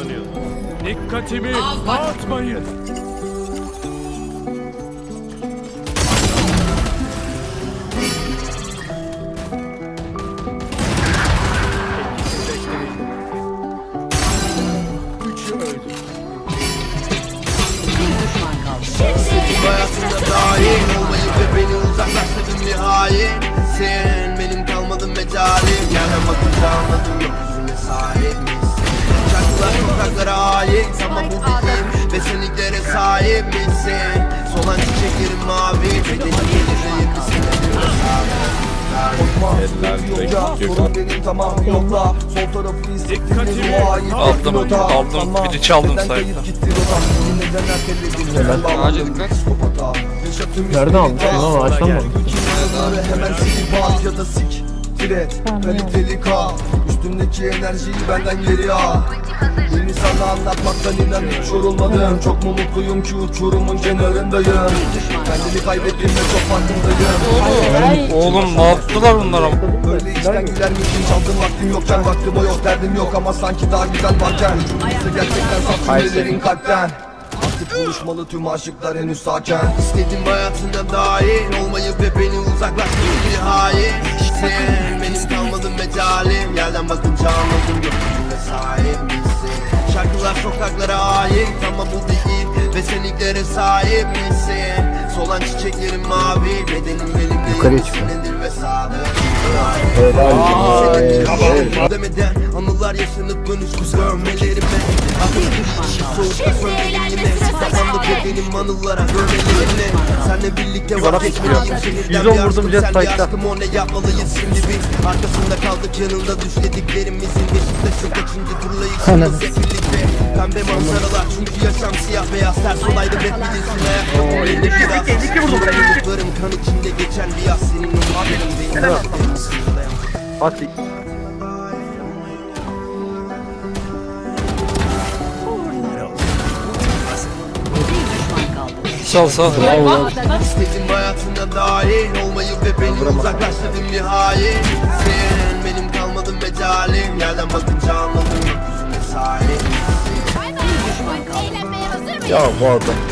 kazanıyor. Dikkatimi dağıtmayın. Hayatımda dahil Sen benim kalmadın mecalim Yerden bakınca anladım yok Çiçeklerin mavi Bedenin geleceği bir senedir ve sahip Yok ya sorun benim tamamı yokla Sol tarafı Dikkatimi hissettiğiniz o ayı Aldım, aldım. Ama Bir de çaldım Yaşatım Nereden aldın? Lan ağaçtan mı? hemen ya da sik Diret, kaliteli kal. Üstümdeki enerjiyi benden geri al. Beni sana anlatmaktan inan hiç yorulmadım Çok mu mutluyum ki uçurumun kenarındayım? Kendimi kaybettim ve çok farkındayım. Oğlum ne yaptılar bunlar ama? Böyle içten güler misin? Çaldım vaktim yokken Vaktim o yok. Derdim yok ama sanki daha güzel varken. Ucuzsa gerçekten saf cümlelerin kalpten. Artık buluşmalı tüm aşıklar henüz sakin İstedim hayatına dahil olmayı ve beni uzaklaştırdın bir hain Sen benim kalmadın mecalim Yerden bakınca anladım yok yüzüne sahip misin Şarkılar sokaklara ait ama bu değil. Ve senliklere sahip misin? Solan çiçeklerin mavi. Bedenim benimle Yukarıya çıkıyor. senedir ve sadık demeden anılar yaşanıp dönüşsüz görmelerime Soğukta sönmedim bedenim anılara görmelerine Senle birlikte vazgeçmeliyim on bir aşkım sen bir aşkım o ne yapmalıyız şimdi biz? Arkasında kaldık yanında düşlediklerimizin Beşiktaş'ın kaçıncı turlayışımız hep birlikte. Pembe manzaralar çünkü yaşam siyah beyaz Ters olaydı hep bilinsin ayakta Elinde biraz Sorumluluklarım kan içinde geçen bir yaz Senin umutların benim Hadi. Sal sal. İstedim hayatına dahil olmayı ve beni uzaklaştırdın bir hain Sen benim kalmadın mecalim Yerden bakınca anladım yok yüzüne sahip? Ya bu adam.